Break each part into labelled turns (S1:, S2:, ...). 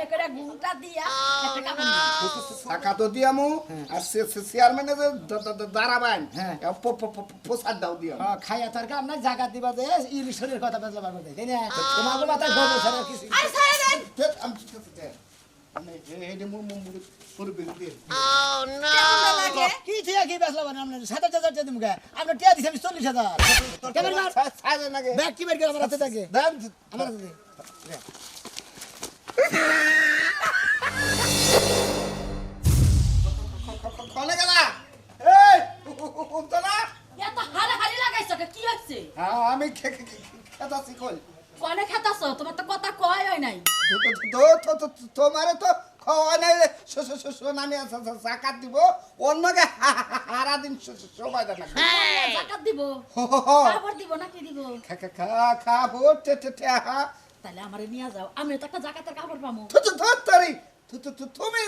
S1: এমনি করে ঘুমটা দিয়া একটা কাপড়।
S2: টাকা তো দিয়ামু আর চেয়ারম্যানে যে দাঁড়াবেন
S3: হ্যাঁ।
S2: প্রসাদ দাও
S3: হ্যাঁ, খাইয়া তোর কাম নাই জায়গা দিবা যে ইলিশের কথা বেজলা পারবে তাই না তোমাকে ছাড়া কিছু।
S1: আরে ছাড়ে দেন
S2: দিয়ে।
S3: চল্লিশ হাজার। কি।
S2: কনে গেলা? এই, উ- উ- উঠতো না?
S1: এত হারে হারে লাগাইছো কি হচ্ছে
S2: হ্যাঁ, আমি খে- খে- খে- খেতাছি কই।
S1: কনে খেতাছো তোমার তো কথা কয় হয় নাই
S2: তোমারে তো খাওয়া নাই জা- জাকাত দিব অন্যকে সারা দিন সময় দেন
S1: জাকাত দিব
S2: হো- হো- হো।
S1: কাপড় দিব
S2: খা- খা- খা- হা।
S1: তাহলে আমারে নিয়ে যাও। আমি তো একটা জাকাতের কাপড় পাবো
S2: থু- থু- থু, তরি। থু- থু- থু- তুমি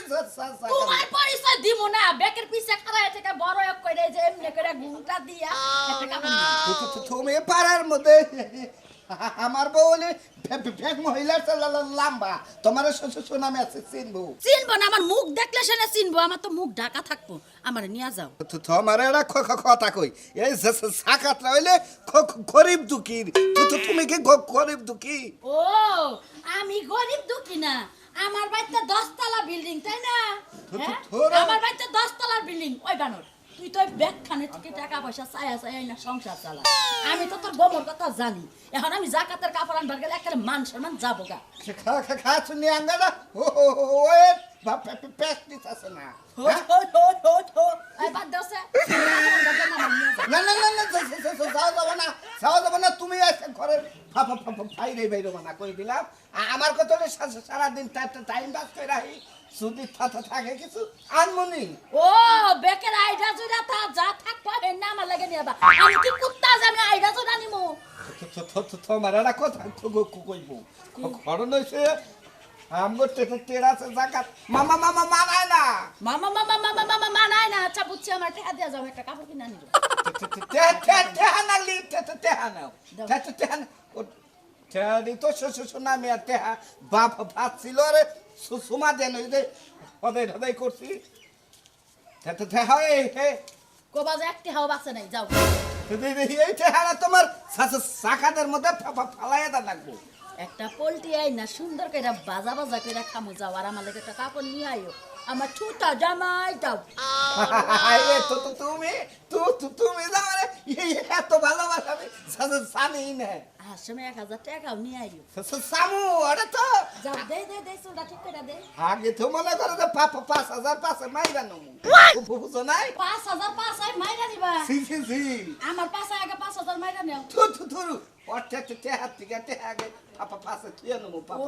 S1: তোমার পরিচয় দিব না। বেকের পিছে খাড়ায় থেকে বড় এক কইরে যে এমনি করে ঘুমটা দিয়া
S2: তুমি পাড়ার মধ্যে। আমার বউ হলে ফেক মহিলার লাম্বা। তোমার সুনামে আছে চিনবো।
S1: চিনবো না আমার মুখ দেখলে সেনে চিনবো আমার তো মুখ ঢাকা থাকব আমার নিয়ে যাও।
S2: তো- তোমার খ- কথা কই? এই সাকাতরা হইলে খ- খ- গরিব দুঃখীর তো- তো তুমি কি গরিব দুঃখী?
S1: ও আমি গরিব দুঃখী না। আমার বাড়িতে দশতলা বিল্ডিং তাই না? হ্যাঁ? আমার বাড়িতে দশতলার বিল্ডিং ওই বানর। তুই তো ব্যাগখানে থেকে টাকা পয়সা চায়া চাই না সংসার চালা আমি তো তোর গোমর কথা জানি এখন আমি জাকাতের কাপড় আনবার গেলে একটা মান সম্মান যাব গা
S2: খা শুনি ও প্র্যাকটিস আছে না হ্যাঁ? না না না না যাবে না যাবে না তুমি আজকে ঘরে ফা- ফা- ফা- ফা- বাইরে বাইরে মানা করে দিলাম আমার কথা সারাদিন টাইম পাস করে রাখি যদি থা- থাকে কিছু আনমনি
S1: ও বেকের আইডা জুড়া তা যা থাকব হেন না আমার লাগে নিয়ে বা। আমি কি কুত্তা আমি আইডা জুড়া নিমু
S2: তোমার একটা কথা কইব ঘটন হয়েছে আমগো টেড়া আছে জাকাত মামা মামা মানায় না
S1: মামা মামা মামা মামা মানায় না আচ্ছা বুঝছি আমার টাকা দিয়ে যাও একটা কাপড় কিনে আনিব
S2: টেহা নালি টেহা নাও টেহা টেহা দি তো শোনা মেয়া টেহা বাপ ভাত ছিল রে সুমা দেন ওই যে হদাই হদাই করছি। টেহা এই হে
S1: কোবা যে একটি হাও বাঁচে নাই যাও।
S2: এই টেহারা তোমার সাকাতের মধ্যে ফালাইয়া দা লাগবো।
S1: একটা পোল্ট্রি আই না সুন্দর কইরা বাজা বাজা কইরা খামো যাও আর আমার লাগে একটা কাপড় নিয়ে আইও। আমার ছুটা জামাই দাও
S2: তো তো তুমি তু তু- তুমি যাও রে এই এত ভালোবাসা আমি জানি না।
S1: এক হাজার টাকাও নিয়ে আইও
S2: সামু ওটা তো।
S1: যাও দে দে দে চুলটা ঠিক করে দে।
S2: আগে তো মনে করে যে পাঁচ হাজার পাঁচে মাইরা নমু বুঝো নাই?
S1: পাঁচ হাজার পাঁচ মাইরা দিবা।
S2: সি সি সি
S1: আমার পাঁচ আগে পাঁচ হাজার মাইরা নেও।
S2: থু থু। থেকে পাপা পাশে তুই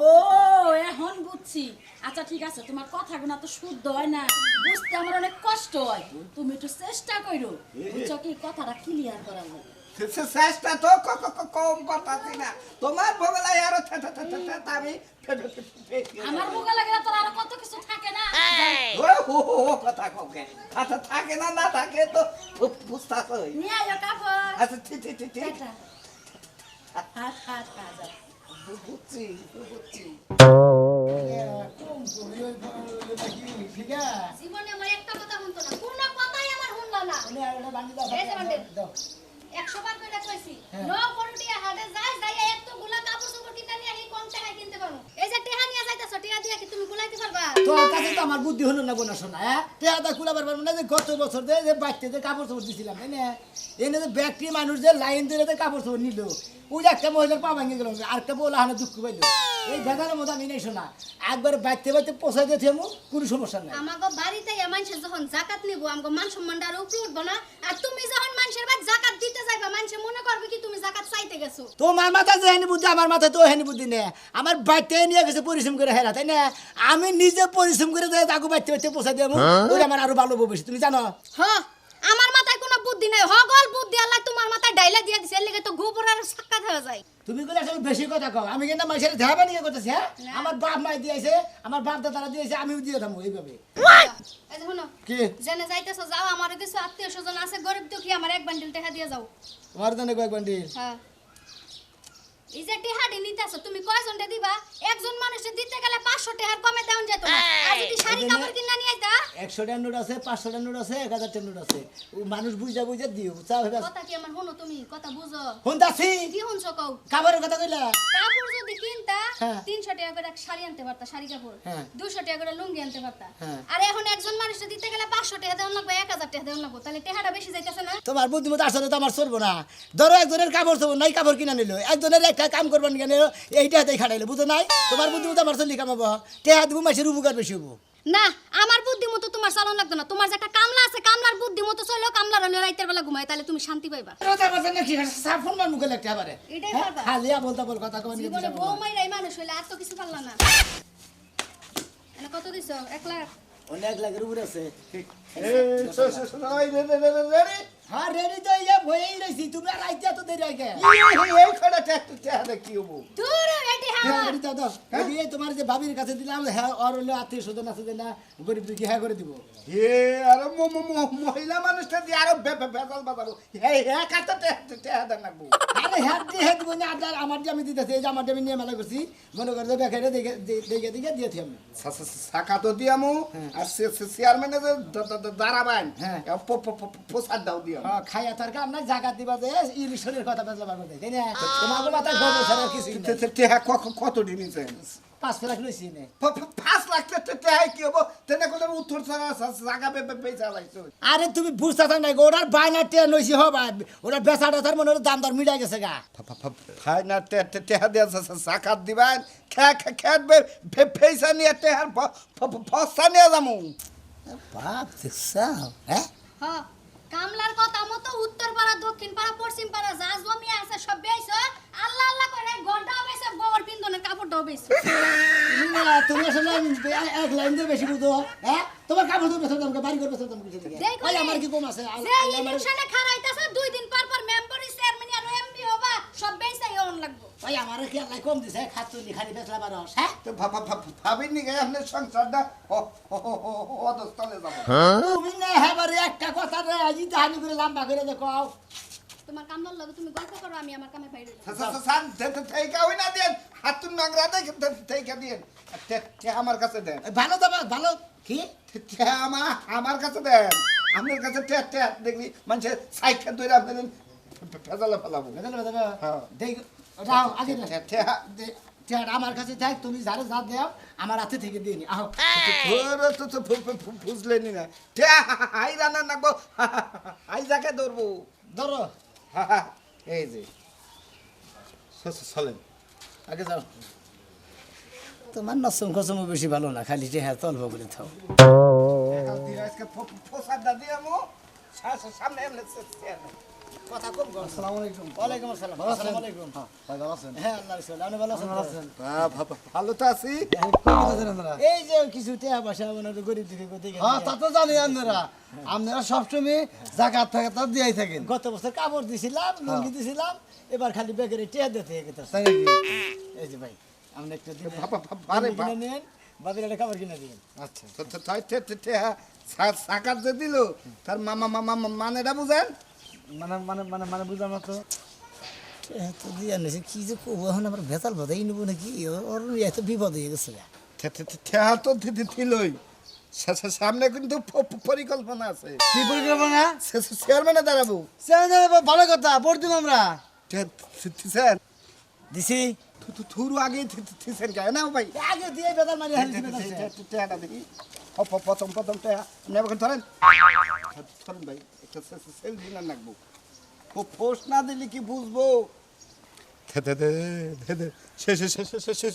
S1: ও এখন বুঝছি। আচ্ছা ঠিক আছে তোমার কথাগুলো তো শুদ্ধ হয় না। বুঝতে আমার অনেক কষ্ট হয়। তুমি একটু চেষ্টা করো বুঝছ কি? কথাটা ক্লিয়ার।
S2: সে- সে চেষ্টা তো ক- ক- ক- কম করতাছি না। তোমার আরও আমি
S1: আমার লাগে না তোর আরও কত কিছু থাকে না।
S2: ও কথা ককে আচ্ছা থাকে না না থাকে তো বুঝতাছ।
S1: কাপড়।
S2: আচ্ছা ঠিক ঠিক ঠিক ঠিক
S1: টাটা। হাত হাত হাত
S2: বুঝছি বুঝছি
S4: জীবনে আমার একটা কথা শুনতো না কোনো কথাই আমার শুনলো না। একশো বার করে কইছি
S3: হ্যাঁ।
S4: ন করুটিয়া হাটে যাই যাই এতগুলা কাপড় চোপড় কিনে নিয়ে আহি কম টাকায় কিনতে পারব এই যে টেহা নিয়ে দিয়া কি তুমি গুলাইতে পারবা?
S3: তোর কাছে তো আমার বুদ্ধি হলো না বোনা শোনা হ্যাঁ? টেহাদা কুলাবার পারব না যে গত বছর যে যে বাচ্চা যে কাপড় চোপড় দিছিলাম তাই না? এনে যে ব্যাগটি মানুষ যে লাইন ধরে যে কাপড় চোপড় নিল ওই যে একটা মহিলার পা ভাঙে গেল আরেকটা বলা হানে দুঃখ পাইল। এই ভেদানের মধ্যে আমি নেই শোনা একবার বাচ্চা বাচ্চা পোষাই দিয়ে থেমু কোনো সমস্যা নাই।
S4: আমাগো বাড়িতে মানুষের যখন জাকাত নিব মান সম্মানটা আর উপরে উঠবো না। আর তুমি যখন মানুষের বাড়ি জাকাত দিতে যাইবা মানুষে মনে করবে কি তুমি জাকাত চাইতে গেছো।
S3: তোমার মাথায় যে হেনি বুদ্ধি আমার মাথায় তো হেনি বুদ্ধি নেই। আমার বাচ্চা নিয়ে গেছে পরিশ্রম করে হেরা তাই না? আমি নিজে পরিশ্রম করে যাই তাকে বাচ্চা বাচ্চা পোষাই দিয়ে ওই আমার আরও ভালো বউ বেশি তুমি জানো?
S4: হ আমার মাথায় কোনো বুদ্ধি নাই। হগল বুদ্ধি আল্লাহ তোমার মাথায় ডাইলা দিয়ে দিছে এর লেগে তো গোবর আর সাক্ষাৎ হয়ে যায়।
S3: তুমি করে আসলে বেশি কথা কও আমি কিন্তু মানুষের ধাবা নিয়ে করতেছি হ্যাঁ? আমার বাপ মাই দিয়েছে আমার বাপ দাদারা দিয়েছে আমিও দিয়ে থামো এইভাবে।
S4: এই যে শুনো
S3: কি?
S4: জেনে যাইতেছো যাও আমার কিছু আত্মীয় স্বজন আছে গরিব দুঃখী আমার এক বান্ডিল টাকা দিয়ে যাও।
S3: তোমার জন্য কয়েক বান্ডিল
S4: হ্যাঁ। এই যে টেহাডি নিতেছো তুমি কয়জনটা দিবা? একজন মানুষে দিতে গেলে পাঁচশো টেহার কমে দেওয়া যেত না। আর যদি শাড়ি কাপড় কিনা নিয়ে আইতা?
S3: একশো টাকার নোট আছে পাঁচশো টাকার নোট আছে এক হাজার টাকার নোট আছে। ও মানুষ বুঝা বুঝা দিও চা ভেবে
S4: কথা কি আমার হনো তুমি? কথা বুঝো।
S3: শুনতাছি।
S4: কি শুনছো কও?
S3: খাবারের কথা কইলা?
S4: কাপড় যদি কিনতা
S3: হ্যাঁ।
S4: তিনশো টাকা করে শাড়ি আনতে পারতা শাড়ি কাপড়।
S3: হ্যাঁ।
S4: দুশো টাকা করে লুঙ্গি আনতে পারতা।
S3: হ্যাঁ।
S4: আর এখন একজন মানুষে দিতে গেলে পাঁচশো টাকা দেওয়া লাগবে এক হাজার টাকা দেওয়া লাগবে। তাহলে টেহাটা বেশি যাইতেছে না?
S3: তোমার বুদ্ধিমতো আসলে তো আমার চলবো না। ধরো একজনের কাপড় চলবো নাই কাপড় কিনা নিল। একজনের একটা কাম করবার কেন? এইটা হাতে খাটাইলো বুঝো নাই? তোমার বুদ্ধিমতো আমার চলি কামাবো টেহা দিব মাসের উপকার বেশি হব।
S4: না আমার বুদ্ধি মতো তোমার চালন লাগতো না। তোমার যে একটা কামলা আছে কামলার বুদ্ধি মতো চলো কামলার হলে রাইতের বেলা ঘুমায় তাহলে তুমি শান্তি পাইবা।
S3: সাফন মান মুখে লাগতে পারে।
S4: এটাই
S3: হ্যাঁ,
S4: পারবা।
S3: বলতে বল কথা কমান
S4: জীবনে বউ মাইরাই মানুষ হইলে আর তো কিছু পারলা না। এনে কত দিছো? এক লাখ।
S3: অনেক লাখের উপরে আছে। হ্যাঁ রেডি তো ইয়ে বইই রইছি তুমি আর আইতে তো দেরি আগে
S2: এই, এই কটা টেহা- কি হব?
S4: দূর হ্যাঁ
S3: রেডি তো দাও রেডি তোমার যে ভাবির কাছে দিলাম হ্যাঁ আর হলো আত্মীয় স্বজন আছে না গরিব দুঃখী হ্যাঁ করে দিব।
S2: আরে মহিলা মানুষটা দিয়ে আরও বেজাল বাজাবো।
S3: আরে হ্যাঁ দিয়ে হ্যাঁ দিব না আপনার আমার যে আমি দিতেছি এই যে আমার যে আমি নিয়ে মেলা করছি মনে করে যে বেকারে দেখে দেখে দেখে দিয়েছি আমি।
S2: সা- সা- সা- সাকা তো দিয়ামু, আর সে- সে- চেয়ারম্যানে যে দ- দ- দ- দাঁড়াবেন,
S3: হ্যাঁ।
S2: প্রসাদ দাও।
S3: হ্যাঁ, খাইয়া তার কাম জাগাত দিবা যে ইলিশনের কথা বেজলা পারব তাই না? তোমাকে মাথায় খবর ছাড়া কিছু
S2: তে- তে- টেহা ক- ক- কত নিছেন?
S3: পাঁচ লাখ লইছি নে
S2: পাঁচ লাখ টে- টে- টেহাই কি হব? তেনে কোনো উত্তর বে- বেচা লাইছো।
S3: আরে তুমি বুঝতে থাক নাই গো, ওটার বাইনা টিয়া নইছি হবা ওটার বেচাটা তার মনে দাম দর মিলাই গেছে গা
S2: ফা- ফা- ফা- ফাই না টে- টে- টেহা দিয়া সাকাত দিবেন, খে- খে- খেত বে- ফে- ফেইসা নিয়ে টেহার ব- নিয়ে যামু।
S3: বাপ দেখছা হ্যাঁ
S4: হ কামলার কথা মতো উত্তর পাড়া দক্ষিণ পাড়া পশ্চিম পাড়া যা জমি আছে সব বেইছো। আল্লাহ আল্লাহ করে গড়টাও বেইছো গোবর পিন্দনের কাপড়টাও বেইছো।
S3: তুমি আসলে এক লাইন দিয়ে বেশি বুঝো। হ্যাঁ? তোমার কাপড় তো বেচা দামকে বাড়ি করে থেকে
S4: দেই
S3: আমার কি কম আছে?
S4: দুই দিন পর পর মেম্বারি চেয়ারম্যান আর এমপি হবা সব বেইছাই অন লাগবো?
S3: ওই আমার কি আল্লাহ কম দিছে? খাতুনি খালি বেচলা বারস হ্যাঁ?
S2: তো ভা- ভা- ভা- ভাবিনি সংসারটা অ- অ- অ- অ- অধস্তলে যাব।
S3: তুমি না হেবারে একটা কথা রে আজি তাহানি করে লম্বা করে দেখো
S4: তোমার কামলার লগে তুমি গল্প করো আমি আমার কামে বাইরে
S2: সা- সা- সা- সান, থে- থে- হই না দিয়েন। হাতুন নোংরা দেখে থে- থেইকা দিয়েন। আর থে- থে আমার কাছে দেন।
S3: ভালো ভালো কি?
S2: আমার কাছে দেন। আপনার কাছে টে টে দেখলি মানুষের সাইকেল ধরে আপনাদের ফেজালে ফেলাবো।
S3: বেচলা বেচলা
S2: হ্যাঁ।
S3: দেখ রাও আগে না আমার কাছে থাক তুমি যারে যা দেও আমার হাতে থেকে দিয়ে নি। আহ।
S2: তো তো ফু- ফু- ফু- বুঝলেনি না থে হাই রান্না নাকবো। হাই যাকে ধরবো।
S3: ধরো।
S2: এই যে। চলেন।
S3: আগে যাও। তোমার নসম খসম বেশি ভালো না খালি চেহারা তল্প করে থাও।
S2: সামনে
S3: কথা কম কর আসসালামু আলাইকুম ওয়ালাইকুম আসসালাম আসসালামু আলাইকুম
S5: ভাই ভালো আছেন
S3: হ্যাঁ আল্লাহ রাসূল আপনি ভালো আছেন
S2: বা- ভা- ভা- ভালো তো আছি
S3: এই যে কিছু টেয়া পয়সা মনে গরিব দিকে গতি
S5: হ্যাঁ তা তো জানি আপনারা আপনারা সবসময় জাকাত থাকে দিয়াই থাকেন
S3: গত বছর কাপড় দিছিলাম লুঙ্গি দিছিলাম এবার খালি বেকারে টেয়া দিতে গেছে
S5: তাই
S3: এই যে ভাই আপনি একটা দিন নিন বাজারে কাপড় কিনে দিন
S5: আচ্ছা
S2: তো- তো- তাই থে- থে- থে সা- সাকাত যে দিল তার মামা মামা মানেটা বুঝেন
S5: মানে মানে মানে মানে বুঝলাম না তো
S3: এত দিয়ে নিছে কি যে করব এখন আমার ভেতাল বাধাই নেব নাকি ওর এত বিপদ হয়ে গেছে
S2: থেহা তো থিলই সা- সা- সামনে কিন্তু পরিকল্পনা আছে
S5: কি পরিকল্পনা
S2: সে- সে- চেয়ারম্যানে দাঁড়াবো
S5: চেয়ারম্যান ভালো কথা ভোট দিব আমরা
S2: থিছেন
S3: দিছি
S2: থুরু আগে থি- থি- থিছেন কে না ভাই
S3: আগে দিয়ে বেতাল মারি হালি
S2: টেহাটা দেখি প্রথম প্রথম ধরেন ধরেন ভাই একটা সেল দিন আর লাগবো ও ফোর্স না দিলে কি বুঝব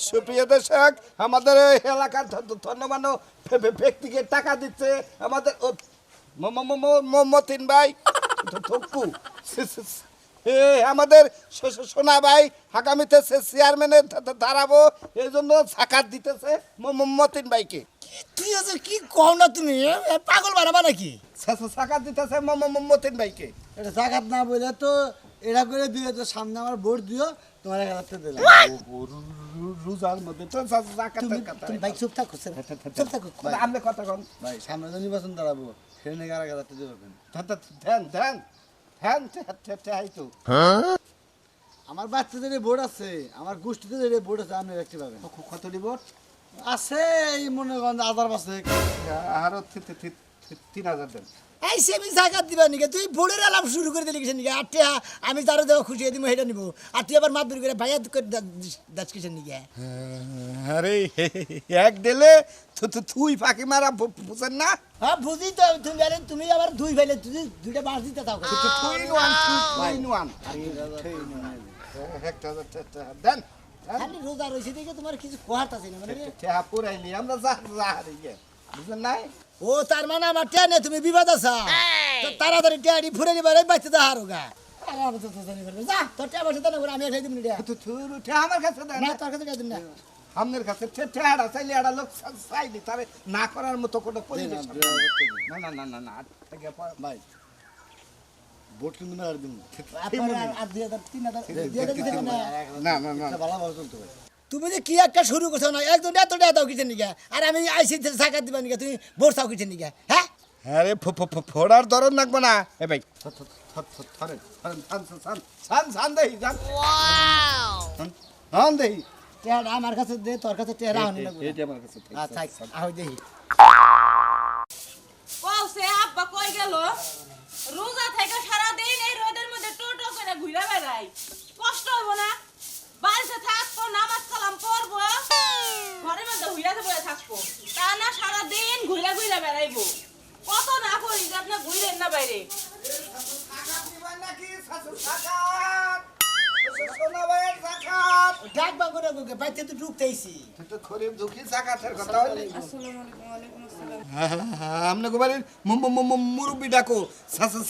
S2: সুপ্রিয় দর্শক আমাদের এলাকার ধ- ধ- ধন্যবান ফে- ফে- ব্যক্তিকে টাকা দিচ্ছে আমাদের মতিন ভাই থক্কু আমাদের সোনা ভাই আগামীতে চেয়ারম্যানের দাঁড়াবো এই জন্য সাকাত দিতেছে মতিন ভাইকে
S3: কি আছে কি কও না তুমি? পাগল বানাবা নাকি?
S2: সাকাত দিতেছে মতিন ভাইকে।
S5: এটা জাকাত না বলে তো এটা করে দিলে তো সামনে আমার ভোট দিও তোমার এক দিলাম।
S2: রোজার মধ্যে তো
S3: তুমি
S2: কথা।
S3: তুমি ভাই চুপ থাকো চুপ চুপ থাকো।
S2: আপনি কথা কন।
S5: ভাই সামনে তো নির্বাচন দাঁড়াবো সেখানে নাকি আর এক হাজার টাকা দিবেন?
S2: ধ্যান ধ্যান ধ্যান ধ্যান ধ্যান তো
S5: আমার বাচ্চাদের বোর্ড আছে আমার গোষ্ঠীতে যে বোর্ড আছে আপনি দেখতে পাবেন।
S2: ক- কত দিব
S5: আছে এই মনে করেন হাজার পাঁচে
S2: আরও তিন হাজার দেন।
S3: এই সে আমি জাকাত দিবা নিকে? তুই বোর্ডের আলাপ শুরু করে দিলি কিসের নিকে? আর আমি তারও দেওয়া খুশি হয়ে দিব নিবো। আর তুই আবার মাতবুরি করে ভাইয়া করে দাচ কিসের নিকে?
S2: আরে এক দিলে থুই ফাঁকি মারা বুঝেন না?
S3: হ্যাঁ বুঝি তো তুমি আরে তুমি আবার দুই ভাইলে তুই দুইটা বাঁশ দিতে থাকো।
S2: ইন ওয়ান টাকা দেন দেন।
S3: খালি রোজা রয়েছে দেখে তোমার কিছু কোহার আছে না মানে
S2: টেহা পুরাইলি আমরা যা যা হারিয়ে বুঝলেন নাই?
S3: ও তার মানে আমার টিয়া নেই তুমি বিবাদ আছা। তো তাড়াতাড়ি টিয়াটি ফুরে নিবার এই বাচ্চা দা হারো গা।
S2: আমার কাছে দেন
S3: না তোর কাছে টিয়া দিন না
S2: আপনার কাছে টে- টেহাটা চাইলে একটা লোক চাইলি তারে না করার মতো কোনো পরিবেশ না। না না না না
S5: ভাই বোর্ড কিন্তু মেলার দিন
S3: আপনার আর- আর দুই হাজার তিন না
S2: না। না।
S5: চলতে পারে
S3: তুমি। যে কি একটা শুরু করছ না একজন এত টাকা দাও কিসের নিকে? আর আমি আইসি সাকাত দিবা নিকে তুমি বোর চাও কিসের নিকে? হ্যাঁ?
S2: আরে ফো- ফো- ফো- ফোড়ার দরদ নাকবো না। এ ভাই
S3: আমার কাছে দে তোর কাছে
S2: কাছে থাক,
S3: আচ্ছা। আহ দেখি
S6: কই গেল রোজা থেকে সারা দিন এই রোদের মধ্যে টোটো করে ঘুরে বেড়াই। কষ্ট হইব না। বাড়িতে থাকব, নামাজ কালাম পড়ব। ঘরের মধ্যে ঘুরে বয়ে থাকব। তা না সারাদিন ঘুরে ঘুরে বেড়াইবো। কত না করি যে আপনার ঘুরেন না বাইরে।
S3: ডাক বাঙ্গুরে গুকে বাইতে তো ঢুকতেইছি
S2: তুই তো গরিব দুঃখী সাকাতের কথা বললি। হ্যাঁ, হ্যাঁ, হ্যাঁ, আপনাকে বাড়ির মু- মু- মু- মু- মুরব্বি ডাকো।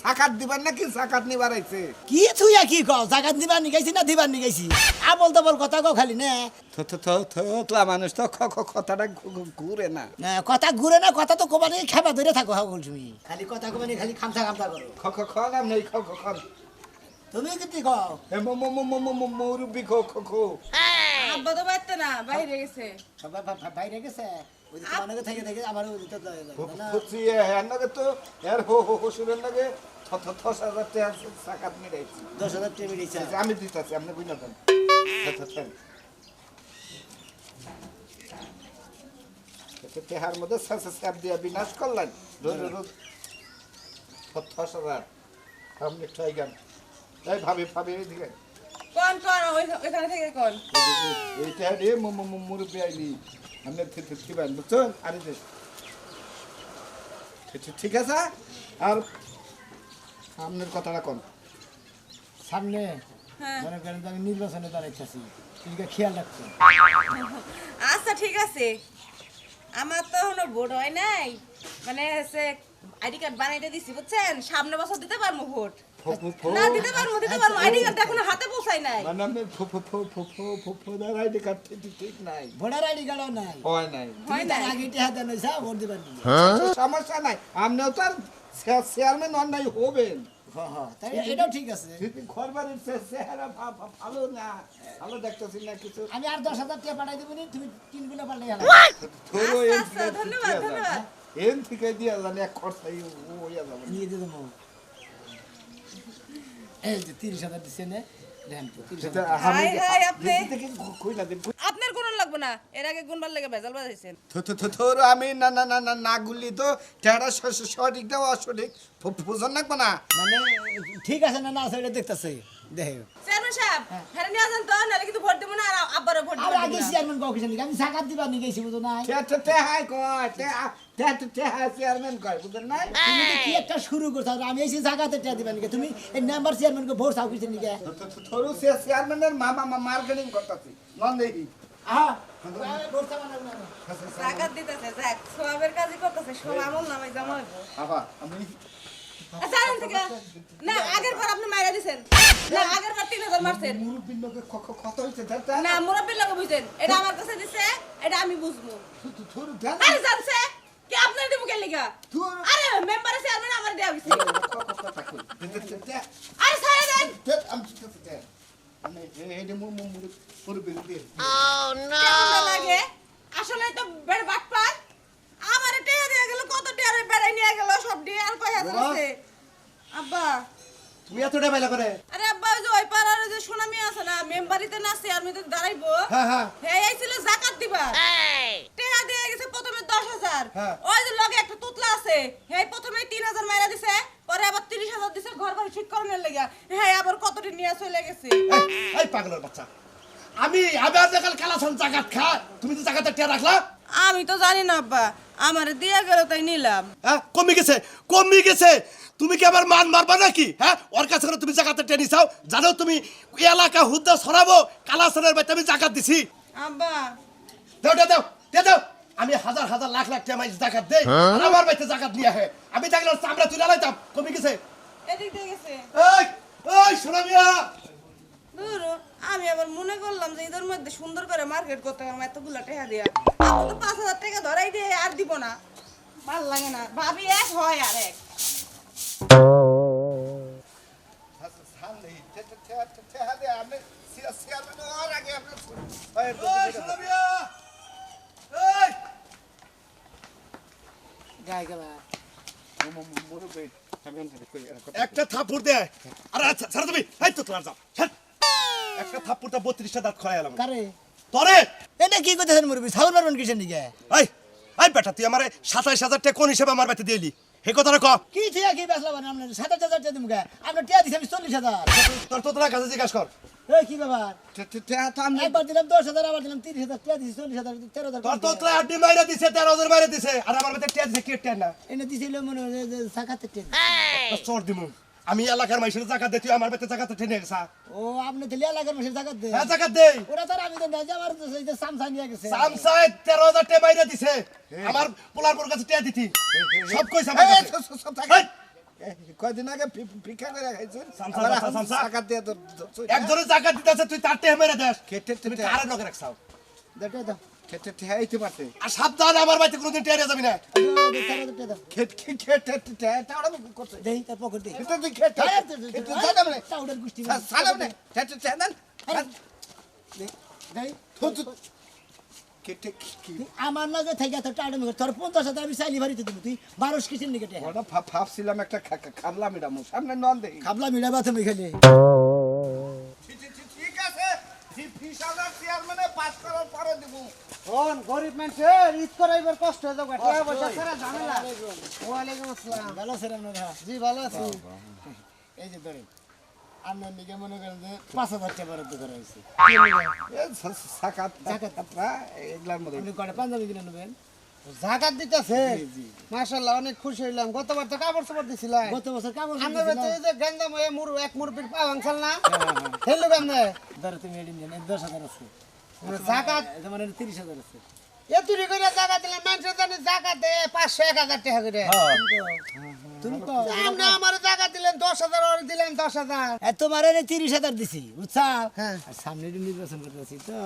S2: সাকাত দিবেন নাকি সাকাত নিবার আইছে?
S3: কি আর কি কও জাকাত দিবার নিগাইছি না দিবার নিগাইছি? আবল তাবল কথা কও খালি না।
S2: থ- থ- থ- থ- তোলা মানুষ তো খ- খ- কথাটা ঘুরে না।
S3: না, কথা ঘুরে না কথা তো কোবানি খেপা ধরে থাকো হাও বল তুমি খালি কথা কোবানি খালি খামসা খামসা করো।
S2: খ- খ- খ নাম নেই খ- খ- খ।
S3: তুমি কি
S2: মুরব্বি খো খো। খো
S6: আব্বা তো বাইতে না বাইরে গেছে।
S3: সবাই বাইরে থেকে থেকে আমার দিতে
S2: তো এর হো হো হাজার টাকা সাকাত মিলাইছি
S3: দশ হাজার
S2: আমি দিতেছি আপনি বুঝলেন থ- থ- থ। এতে তেহার মধ্যে স্যাপ দিয়া বিনাশ করলেন। রোজ রোজ থ- থস হাজার আপনি ট্রাই এই ভাবি ভাবি এদিকে
S6: কোন কোন ওইখানে থেকে কোন?
S2: এইটা রে মুরব্বী আইলি। আপনি থিবেন বুঝছেন আরে যে ঠিক- আছে? আর আপনার কথাটা কোন?
S3: সামনে
S6: হ্যাঁ।
S3: মনে করেন আমি নির্বাচনে দাঁড়াইতেছি খেয়াল রাখছো?
S6: আচ্ছা ঠিক আছে। আমার তো এখনও ভোট হয় নাই। মানে সে আইডি কার্ড বানাইতে দিছি বুঝছেন? সামনে বছর দিতে পারব ভোট। না দিতে পারব দিতে পারব। আইডি কার্ড এখনও হাতে পৌঁছাই নাই।
S2: মানে আমি ফো- ফো- ফো- ফো- ফো- ফো- ফোদার আইডি কার্ড ঠিক- ঠিক নাই।
S3: ভোটার আইডি কার্ডও নাই।
S2: হয় নাই।
S3: আগে ভোট
S2: সমস্যা নাই। আপনিও তো আর চে- চেয়ারম্যান হন নাই হবেন।
S3: তাই এটাও ঠিক আছে।
S2: ভালো না। ভালো দেখতেছি না কিছু।
S3: আমি আর দশ হাজার টাকা পাঠাই দেবো নি তুমি তিনগুলো
S2: থোড়ো
S6: আচ্ছা, আচ্ছা,
S2: থেকে
S6: ধন্যবাদ,
S2: দিয়া
S6: ধন্যবাদ।
S2: এন থেকে দিয়া জানি এক খরচাই হইয়া যাবে।
S3: নিয়ে দিয়ে দেবো এই যে তিরিশ হাজার দিচ্ছে নে
S6: আপনার কোনো লাগবে না এর আগে গুনবার লেগে ভেজাল বাজাইছেন।
S2: আমি না না না না না গুলি তো সঠিক দাও অসঠিক বুঝন লাগবে না।
S3: মানে ঠিক আছে না না আছে এটা দেখতেছে দেখে।
S6: চেয়ারম্যান সাহেব হ্যাঁ নিয়ে যান তো নাহলে কিন্তু ভোট দেবো না আর আব্বারও ভোট দেবো
S3: আগে চেয়ারম্যান কাউকে আমি সাকাত দিবার নিয়ে গেছি বুঝো
S2: তে হাই কয় হাই চেয়ারম্যান কয় বুঝেন নাই
S3: তুমি কি একটা শুরু করছ? আমি এসে জায়গাতে টিয়া দিবার তুমি এই নাম্বার চেয়ারম্যানকে ভোট চাও কিছু নিকে?
S2: থরু চেয়ারম্যানের মামা মার্কেটিং করতেছি। নন দেখি।
S3: আহা! না।
S2: আমি
S6: আগের বার আপনি মাইরা দিছেন। না আগের বার তিন হাজার মারছেন।
S2: মুরব্বির লোকে কত
S6: না মুরব্বীর বুঝছেন এটা আমার কাছে দিছে এটা আমি বুঝব। আরে জানছে? কি আপনার দিব কে লিগা? আরে মেম্বারে চেয়ারম্যান আমার দেয়া গেছে আরে ছাড়ে দেন।
S2: আমি ঠিক আছে তে আমি এই এই মু মু মুরব্বি দিয়ে
S6: কেমন লাগে? আসলে তো বেড় বাটপার আমার টেহা দিয়ে গেল কত টেহারে বেড়াই নিয়ে গেল সব দিয়ে আর কয় হাজার আছে? আব্বা।
S7: তুমি এত টাকা করে
S6: আরে আব্বা ওই যে ওই পাড়ার যে সোনামি আছে না মেম্বারিতে নাচে আর মেয়েদের দাঁড়াইবো।
S7: হ্যাঁ হ্যাঁ।
S6: হ্যাঁ আইছিল জাকাত দিবা। টেহা দিয়ে গেছে প্রথমে দশ হাজার।
S7: হ্যাঁ।
S6: ওই যে লগে একটা তুতলা আছে হ্যাঁ প্রথমে তিন হাজার মাইরা দিছে পরে আবার তিরিশ হাজার দিছে ঘর ঘর ঠিক করানোর লেগে। হ্যাঁ আবার কতটি নিয়ে চলে গেছে।
S7: এই, এই পাগলের বাচ্চা। আমি আবার দেখাল কালাসান জাগাত খা তুমি তো জাগাতে টিয়া রাখলা
S6: আমি তো জানি না আব্বা। আমারে দিয়ে গেল তাই নিলাম।
S7: হ্যাঁ কমে গেছে কমে গেছে। তুমি কি আবার মান মারবা নাকি? হ্যাঁ ওর কাছে করে তুমি জাগাতে টেনে চাও জানো তুমি এই এলাকা হুদ্দা সরাবো কালাসানের বাড়িতে আমি জাগাত দিছি।
S6: আব্বা।
S7: দাও দাও দাও দে দাও। আমি হাজার হাজার লাখ লাখ টাকা জাকাত দেই। আর আমার বাড়িতে জাকাত নিয়ে আহে। আমি দেখলাম চামড়া তুলে লাইতাম কমে গেছে।
S6: এদিক দিয়ে গেছে।
S7: এই এই সোনা মিয়া!
S6: আমি আবার মনে করলাম যে এদের মধ্যে সুন্দর করে মার্কেট করতে হবে এতগুলা টাকা দিয়া। তো পাঁচ হাজার টাকা ধরাই দিয়ে আর দিব না। ভালো লাগে না। ভাবি এক হয় আর এক।
S7: একটা থাপ্পড় দে। আরে আচ্ছা ছাড়ো তুমি। এই তো তোমার যাও। একটা থাপ্পড়টা বত্রিশটা দাঁত খয়াই এলাম।
S3: কারে?
S7: তরে!
S3: এটা কি করতেছেন মুরবি ছাগল মারবেন কিসের নিকে
S7: এই এই বেটা তুই আমারে সাতাইশ হাজার টাকা কোন হিসেবে আমার বাড়িতে দিলি? হে কথাটা ক।
S3: কি থিয়া কি বেসলা বানা আপনার সাত হাজার টাকা দিম গা আপনার টিয়া দিছে আমি চল্লিশ হাজার।
S7: তোর তো তোরা কাছে জিজ্ঞাসা কর।
S3: এই কি ব্যাপার? একবার দিলাম দশ হাজার আবার দিলাম তিরিশ হাজার টিয়া দিছি চল্লিশ হাজার তেরো হাজার
S7: তোর তো তোরা আড্ডি মাইরা দিছে তেরো হাজার মাইরা দিছে। আর আমার বাড়িতে টিয়া দিছে কি টিয়া না?
S3: এনে দিছিল মনে হয় সাকাতে টিয়া
S7: চোর দিমু। আমি এলাকার মাইসের জাকাত দে তুই আমার বাড়িতে জাকাত টেনে গেছা
S3: ও আপনি তাহলে এলাকার মাসে জাকাত দে।
S7: হ্যাঁ জাকাত দে।
S3: ওরা তার আমি তো না যে আমার এই যে সামসা নিয়ে গেছে।
S7: তেরো হাজার টাকা মাইরা দিছে। আমার পোলার মোর কাছে টিয়া দিতি। সব কইছে আমার কাছে। এই,
S2: কয়দিন আগে ভিক্ষা করে খাইছেন
S7: সামসা, সামসা, সামসা।
S2: দিয়ে তো
S7: একজনের জাকাত দিতেছে তুই তার টেহা মেরে দেস।
S2: খেতে
S7: তুমি কারে নগে রাখছাও?
S3: দেখো দাও
S2: খেতে
S7: আর সাবধান আমার বাড়িতে কোনোদিন টেরে যাবি না।
S3: তেরো হাজার টাকা দাও
S2: খেতে খেতে ঠেহাইতে ওরা করতে
S3: দেই তার পকেট দেই।
S2: খেতে তুই খেতে খেতে জানা
S3: চাউডের গুষ্টি
S2: সালাম নে। খেতে ঠেহান
S3: দেই
S2: খেতে কি
S3: আমার লগে থেকে এত টাকা তোর পঞ্চাশ হাজার আমি চাইলি বাড়িতে দেবো। তুই বারোশ কিসের নিকে টেহা
S2: ওটা ভাবছিলাম একটা খাবলা মিডাম সামনে নন দেখি
S3: খাবলা মিলা বাথে মেখালে
S2: ঠিক আছে। চেয়ারম্যানে পাস করার পরে দিব।
S5: কোন গরিব মানুষের ঈদ করাইবার কষ্ট হয়ে যাবে টাকা পয়সা ছাড়া ঝামেলা। ওয়ালাইকুম আসসালাম।
S3: ভালো আছেন আপনারা?
S5: জি ভালো আছি।
S3: এই যে ধরেন আপনার নিকে মনে করেন যে পাঁচ হাজার টাকা বরাদ্দ করা হয়েছে।
S2: সাকাত এগুলার মধ্যে।
S3: আপনি কটা পাঞ্জাবি কিনে নেবেন?
S5: জাকাত দিতেছে। মাশাআল্লাহ অনেক খুশি হইলাম। গতবার তো কাপড় চোপড় দিছিলাম
S3: গত বছর কাগজ
S5: আমরা তো এই যে গেন্দাম এ মুরু এক মুরবির পা ভাঙছাল না? হেলু কেমনে?
S3: ধরো তুমি জানেন দশ হাজার আছে।
S5: জাকাত?
S3: মানে তিরিশ হাজার আছে।
S5: এ তুই করে দিলে মানুষের দে পাঁচশো এক হাজার টাকা করে।
S3: তুমি তো
S5: আপনি আমার জাকাত দিলেন দশ হাজার ওর দিলেন দশ হাজার।
S3: তোমার এনে তিরিশ হাজার দিছি বুঝছা
S5: হ্যাঁ।
S3: সামনে নির্বাচন করতেছি তো।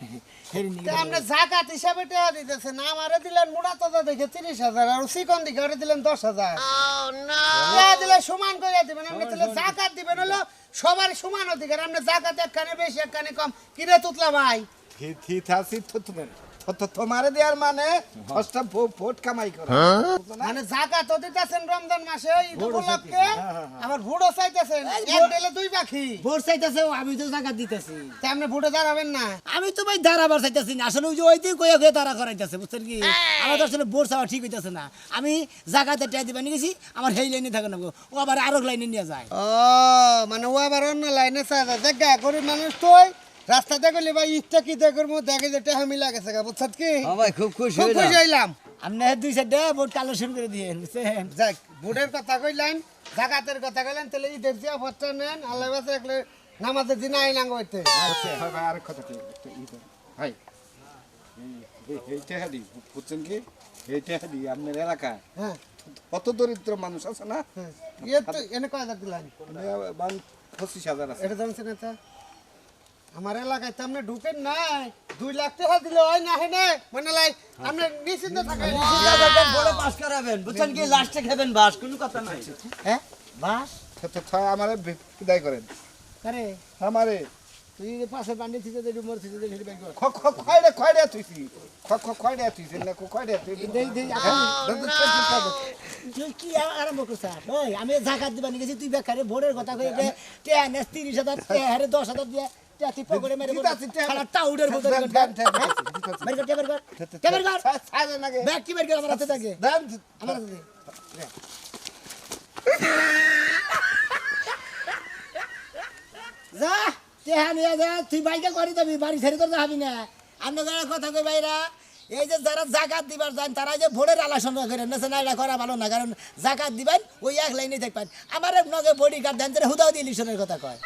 S3: নিকে
S5: জাকাত হিসাবে টাকা দিতেছেন আমারে দিলেন মোড়া তাজা দেখে তিরিশ হাজার আর চিকন দিকে? ওরে দিলেন দশ হাজার। দিলে সমান করে দিবেন আপনি তাহলে জাকাত দিবেন হলো সবার সমান অধিকার আপনি জাকাত একখানে বেশি একখানে কম। কিরে তুতলা ভাই?
S2: থিথাসি তোমারে দেওয়ার মানে ফার্স্টটা ভোট কামাই করে।
S5: মানে জাকাত দিতেছেন রমজান মাসে ঈদ উপলক্ষে। আবার ভুড়ও চাইতেছেন। এক দুই পাখি
S3: ভোট চাইতেছে আমি তো জায়গা দিতেছি।
S5: তা আপনি ভুটে দাঁড়াবেন না।
S3: আমি তো ভাই দাঁড়াবার চাইতেছি না। আসলে ওই যে ওই দিন কয়ে কয়ে তারা করাইতেছে বুঝছেন কি? আমার তো আসলে ভোট চাওয়া ঠিক হইতেছে না। আমি জায়গাতে টিয়া দিবা নিয়ে গেছি আমার সেই লাইনে থাকে না ও আবার আরও লাইনে নিয়ে যায়।
S5: ও মানে ও আবার অন্য লাইনে চাঁদা দেখা গরিব মানুষ তুই রাস্তা দেখলি ভাই ইটটা কি দেখর মো দেখে যে টেহা মিলা গেছে গা বুঝছত কি?
S3: ভাই খুব খুশি
S5: খুব খুশি হইলাম।
S3: আপনি দুই সাইডে ভোট কালেকশন করে দিয়ে বুঝছেন?
S5: যাক ভোটের কথা কইলেন জাকাতের কথা কইলেন তাহলে ঈদের জিয়া ভোটটা নেন আল্লাহ বাসে একলে নামাজের দিন আইলাম হইতে।
S2: আচ্ছা ভাই ভাই আরেক কথা কি ভাই এই- এইটা হাদি বুঝছেন কি? এইটা হাদি আপনার এলাকায়
S5: হ্যাঁ।
S2: কত দরিদ্র মানুষ আছে না?
S5: হ্যাঁ। ইয়ে তো এনে কয় হাজার দিলেন?
S2: মান পঁচিশ হাজার আছে।
S5: এটা জানছেন এটা? আমার এলাকায় তো আপনি ঢুকেন নাই। দুই লাখ টাকা দিলে হয় না হেনে মানে লাই আপনি নিশ্চিন্ত থাকেন।
S8: বড় পাস করাবেন। বুঝছেন কি? লাস্টে খাবেন বাস কোনো কথা নাই।
S5: হ্যাঁ? বাস?
S2: তো- তো- তো আমারে বি- বিদায় করেন।
S5: আরে।
S2: আমারে।
S3: তুই পাশে বান্ডি থেকে যে মোর থেকে যে বের কর।
S2: খ খ খয়রে খয়রে তুইছি খ খ খয়রে তুইছি না খ তুইছি
S3: দেই দেই
S2: হ্যাঁ?
S3: তুই কি আরম্ভ করছ ওই আমি জাকাত দিবা নিয়ে গেছি তুই বেকারে ভোরের কথা কই হাজার হারে দশ হাজার দিয়ে মেরে টাউডের কর কর কর ব্যাগ কি বের কর আমার হাতে থাকে
S2: দেন
S3: আমার হাতে যা তেহা নিয়ে যা তুই বাইকে করি যাবি বাড়ি ছেড়ে তোর যাবি না আমরা কথা কই বাইরা এই যে যারা জাকাত দিবার যান তারা যে ভোরের আলোচনা করে নেছে না এটা করা ভালো না কারণ জাকাত দিবেন ওই এক লাইনে দেখবেন আমার নগে বডি গার্ড দেন হুদাও দিয়ে ইলেকশনের কথা কয়